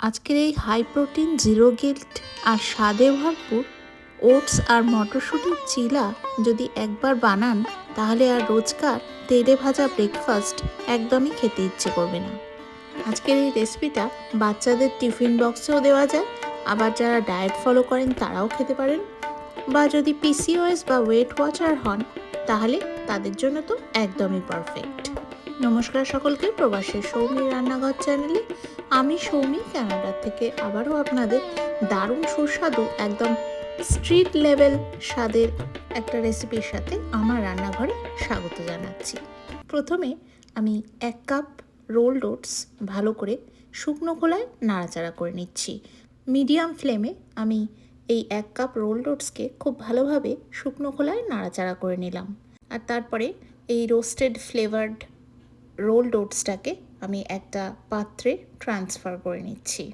আজকের এই high protein zero guilt আর স্বাদে ভরপুর ওটস আর মটরশুঁটির চিলা যদি একবার বানান, তাহলে আর রোজকার তেলে ভাজা ব্রেকফাস্ট একদমই খেতে ইচ্ছে করবে না। আজকের এই রেসিপিটা বাচ্চাদের টিফিন বক্সেও দেওয়া যায়, আবার যারা ডায়েট ফলো করেন, তারাও খেতে পারেন। বা যদি পিসিওএস বা ওয়েট ওয়াচার হন, তাহলে তাদের জন্য তো একদমই পারফেক্ট নমস্কার সকলকে প্রবাসের সৌমি রান্নাঘর চ্যানেলে। আমি সৌমি ক্যানাডার থেকে আবারও আপনাদের দারুণ সুস্বাদু, একদম স্ট্রিট লেভেল স্বাদের একটা রেসিপির সাথে আমার রান্নাঘরে স্বাগত জানাচ্ছি। প্রথমে আমি এক কাপ রোল ওটস ভালো করে শুকনো খোলায় নাড়াচাড়া করে নিচ্ছি। মিডিয়াম ফ্লেমে আমি এই এক কাপ রোল ওটসকে খুব ভালোভাবে শুকনো খোলায় নাড়াচাড়া করে নিলাম। আর তারপরে এই রোস্টেড ফ্লেভার্ড রোল ওটসটাকে আমি একটা পাত্রে ট্রান্সফার করে নিচ্ছি।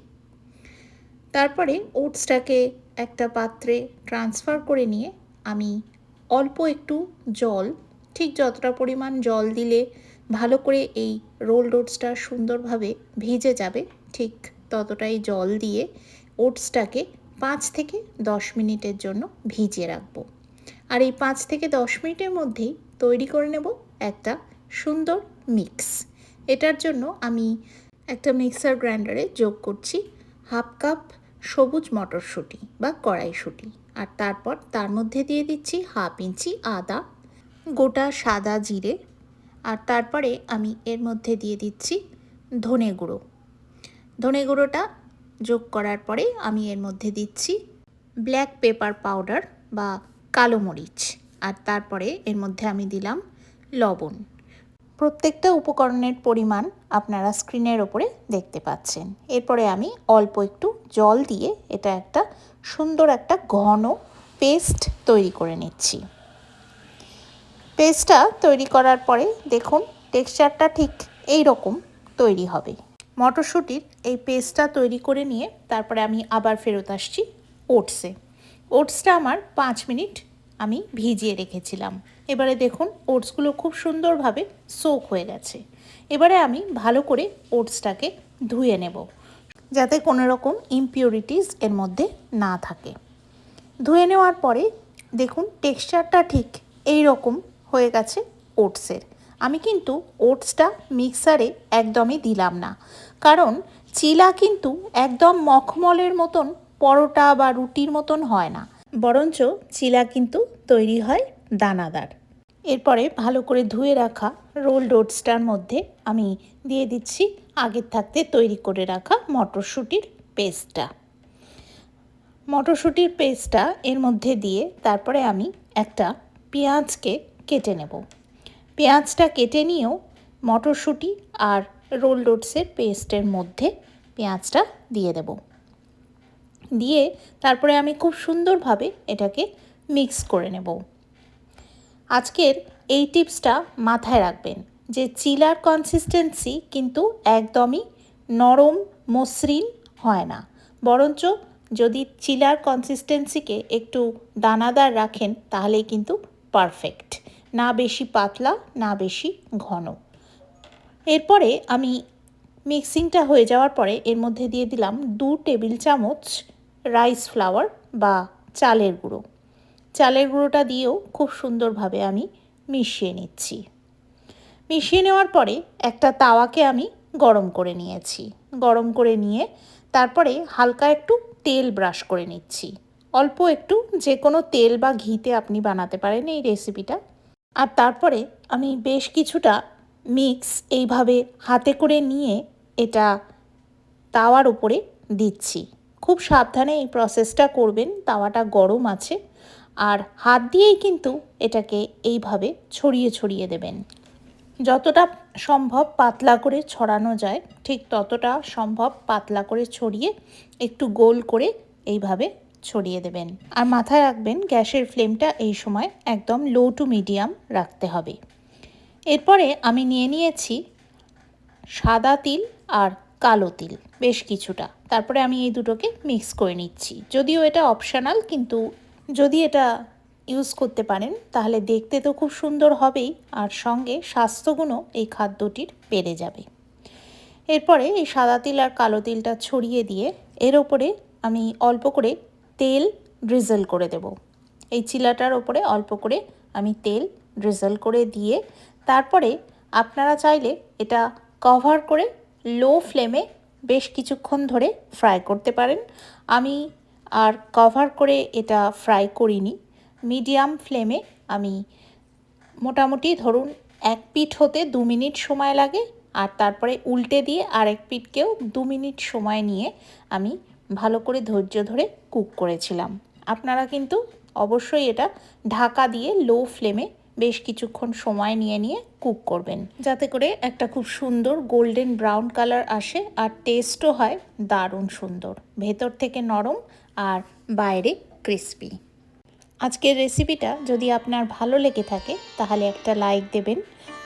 তারপরে ওটসটাকে একটা পাত্রে ট্রান্সফার করে নিয়ে আমি অল্প একটু জল, ঠিক যতটা পরিমাণ জল দিলে ভালো করে এই রোল ওটসটা সুন্দরভাবে ভিজে যাবে, ঠিক ততটাই জল দিয়ে ওটসটাকে পাঁচ থেকে দশ মিনিটের জন্য ভিজিয়ে রাখব। আর এই পাঁচ থেকে দশ মিনিটের মধ্যেই তৈরি করে নেব একটা সুন্দর মিক্স এটার জন্য আমি একটা মিক্সার গ্রাইন্ডারে যোগ করছি হাফ কাপ সবুজ মটরশুঁটি বা কড়াইশুঁটি। আর তারপর তার মধ্যে দিয়ে দিচ্ছি হাফ ইঞ্চি আদা, গোটা সাদা জিরে। আর তারপরে আমি এর মধ্যে দিয়ে দিচ্ছি ধনে গুঁড়ো। ধনে গুঁড়োটা যোগ করার পরে আমি এর মধ্যে দিচ্ছি ব্ল্যাক পেপার পাউডার বা কালো মরিচ। আর তারপরে এর মধ্যে আমি দিলাম লবণ। প্রত্যেকটা উপকরণের পরিমাণ আপনারা স্ক্রিনের ওপরে দেখতে পাচ্ছেন। এরপরে আমি অল্প একটু জল দিয়ে এটা একটা সুন্দর একটা ঘন পেস্ট তৈরি করে নিচ্ছি। পেস্টটা তৈরি করার পরে দেখুন, টেক্সচারটা ঠিক এই রকম তৈরি হবে। মটরশুঁটির এই পেস্টটা তৈরি করে নিয়ে তারপরে আমি আবার ফেরত আসছি ওটসে। ওটসটা আমার পাঁচ মিনিট আমি ভিজিয়ে রেখেছিলাম। এবারে দেখুন ওটসগুলো খুব সুন্দরভাবে সোক হয়ে গেছে। এবারে আমি ভালো করে ওটসটাকে ধুয়ে নেব, যাতে কোনো রকম ইমপিউরিটিস এর মধ্যে না থাকে। ধুয়ে নেওয়ার পরে দেখুন টেক্সচারটা ঠিক এই রকম হয়ে গেছে ওটসের। আমি কিন্তু ওটসটা মিক্সারে একদমই দিলাম না, কারণ চিলা কিন্তু একদম মখমলের মতন পরোটা বা রুটির মতন হয় না। বরঞ্চ চিলা কিন্তু তৈরি হয় দানাদার। এরপরে ভালো করে ধুয়ে রাখা রোল ডোটসটার মধ্যে আমি দিয়ে দিচ্ছি আগের থাকতে তৈরি করে রাখা মটরশুঁটির পেস্টটা। মটরশুঁটির পেস্টটা এর মধ্যে দিয়ে তারপরে আমি একটা পেঁয়াজকে কেটে নেব। পেঁয়াজটা কেটে নিয়েও মটরশুঁটি আর রোল ডোটসের পেস্টের মধ্যে পেঁয়াজটা দিয়ে দেব। দিয়ে তারপরে আমি খুব সুন্দরভাবে এটাকে মিক্স করে নেব। আজকের এই টিপসটা মাথায় রাখবেন যে চিলার কনসিস্টেন্সি কিন্তু একদমই নরম, মসৃণ হয় না। বরঞ্চ যদি চিলার কনসিস্টেন্সিকে একটু দানাদার রাখেন, তাহলেই কিন্তু পারফেক্ট না বেশি পাতলা, না বেশি ঘন। এরপরে আমি মিক্সিংটা হয়ে যাওয়ার পরে এর মধ্যে দিয়ে দিলাম দু টেবিল চামচ রাইস ফ্লাওয়ার বা চালের গুঁড়ো। চালের গুঁড়োটা দিয়েও খুব সুন্দরভাবে আমি মিশিয়ে নিচ্ছি। মিশিয়ে নেওয়ার পরে একটা তাওয়াকে আমি গরম করে নিয়েছি। গরম করে নিয়ে তারপরে হালকা একটু তেল ব্রাশ করে নিচ্ছি। অল্প একটু যে কোনো তেল বা ঘিতে আপনি বানাতে পারেন এই রেসিপিটা। আর তারপরে আমি বেশ কিছুটা মিক্স এইভাবে হাতে করে নিয়ে এটা তাওয়ার উপরে দিচ্ছি। খুব সাবধানে এই প্রসেসটা করবেন, তাওয়াটা গরম আছে। আর হাত দিয়েই কিন্তু এটাকে এইভাবে ছড়িয়ে ছড়িয়ে দেবেন। যতটা সম্ভব পাতলা করে ছড়ানো যায়, ঠিক ততটা সম্ভব পাতলা করে ছড়িয়ে একটু গোল করে এইভাবে ছড়িয়ে দেবেন। আর মাথায় রাখবেন গ্যাসের ফ্লেমটা এই সময় একদম লো টু মিডিয়াম রাখতে হবে। এরপরে আমি নিয়ে নিয়েছি সাদা তিল আর কালো তিল, বেশ কিছুটা। তারপরে আমি এই দুটোকে মিক্স করে নিচ্ছি। যদিও এটা অপশনাল কিন্তু যদি এটা ইউজ করতে পারেন, তাহলে দেখতে তো খুব সুন্দর হবেই, আর সঙ্গে স্বাস্থ্যগুণও এই খাদ্যটির বেড়ে যাবে। এরপরে এই সাদা তিল আর কালো তিলটা ছড়িয়ে দিয়ে এর ওপরে আমি অল্প করে তেল ড্রিজল করে দেব। এই চিলাটার ওপরে অল্প করে আমি তেল ড্রিজল করে দিয়ে, তারপরে আপনারা চাইলে এটা কভার করে লো ফ্লেমে বেশ কিছুক্ষণ ধরে ফ্রাই করতে পারেন। আমি আর কভার করে এটা ফ্রাই করিনি। মিডিয়াম ফ্লেমে আমি মোটামুটি ধরুন এক পিঠ হতে দু মিনিট সময় লাগে, আর তারপরে উল্টে দিয়ে আর এক পিঠকেও দু মিনিট সময় নিয়ে আমি ভালো করে ধৈর্য ধরে কুক করেছিলাম। আপনারা কিন্তু অবশ্যই এটা ঢাকা দিয়ে লো ফ্লেমে বেশ কিছুক্ষণ সময় নিয়ে নিয়ে কুক করবেন। যাতে করে একটা খুব সুন্দর গোল্ডেন ব্রাউন কালার আসে আর টেস্টও হয় দারুণ সুন্দর। ভেতর থেকে নরম আর বাইরে ক্রিস্পি। আজকের রেসিপিটা যদি আপনার ভালো লেগে থাকে, তাহলে একটা লাইক দেবেন।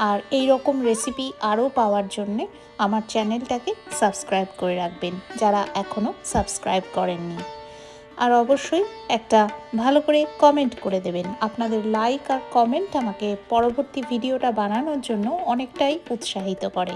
আর এই রকম রেসিপি আরও পাওয়ার জন্যে আমার চ্যানেলটাকে সাবস্ক্রাইব করে রাখবেন, যারা এখনও সাবস্ক্রাইব করেননি। আর অবশ্যই একটা ভালো করে কমেন্ট করে দেবেন। আপনাদের লাইক আর কমেন্ট আমাকে পরবর্তী ভিডিওটা বানানোর জন্য অনেকটাই উৎসাহিত করে।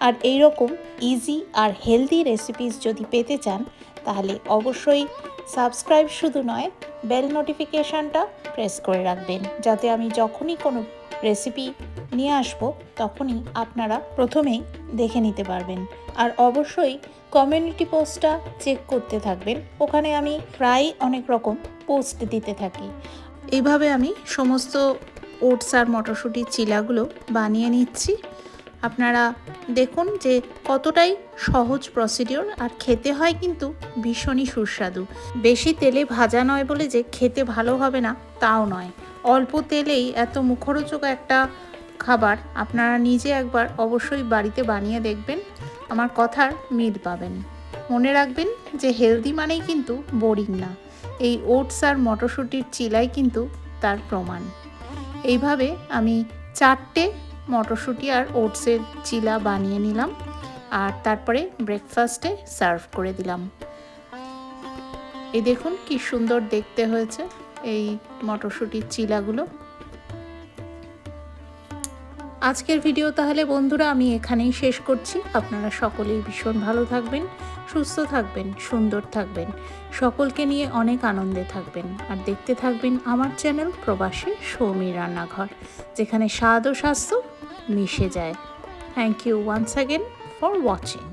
আর এই রকম ইজি আর হেলদি রেসিপিস যদি পেতে চান, তাহলে অবশ্যই সাবস্ক্রাইব শুধু নয় বেল নোটিফিকেশানটা প্রেস করে রাখবেন। যাতে আমি যখনই কোনো রেসিপি নিয়ে আসব, তখনই আপনারা প্রথমেই দেখে নিতে পারবেন। আর অবশ্যই কমিউনিটি পোস্টটা চেক করতে থাকবেন। ওখানে আমি প্রায় অনেক রকম পোস্ট দিতে থাকি। এইভাবে আমি সমস্ত ওটস আর মটরশুঁটির চিলাগুলো বানিয়ে নিচ্ছি। আপনারা দেখুন যে কতটাই সহজ প্রসিডিওর আর খেতে হয় কিন্তু ভীষণই সুস্বাদু। বেশি তেলে ভাজা নয় বলে যে খেতে ভালো হবে না, তাও নয়। অল্প তেলেই এত মুখরোচক একটা খাবার আপনারা নিজে একবার অবশ্যই বাড়িতে বানিয়ে দেখবেন, আমার কথার মিল পাবেন। মনে রাখবেন যে হেলদি মানেই কিন্তু বোরিং না, এই ওটস আর মটরশুঁটির চিলাই কিন্তু তার প্রমাণ। এইভাবে আমি চারটে মটরশুঁটি আর ওটসের চিলা বানিয়ে নিলাম, আর তারপরে ব্রেকফাস্টে সার্ভ করে দিলাম। এই দেখুন কি সুন্দর দেখতে হয়েছে এই মটরশুঁটির চিলাগুলো। আজকের ভিডিও তাহলে বন্ধুরা আমি এখানেই শেষ করছি। আপনারা সকলেই ভীষণ ভালো থাকবেন, সুস্থ থাকবেন, সুন্দর থাকবেন। সকলকে নিয়ে অনেক আনন্দে থাকবেন। আর দেখতে থাকবেন আমার চ্যানেল প্রবাসী সৌমি রান্নাঘর, যেখানে স্বাদ ও স্বাস্থ্য মিশে যায়। Thank you once again for watching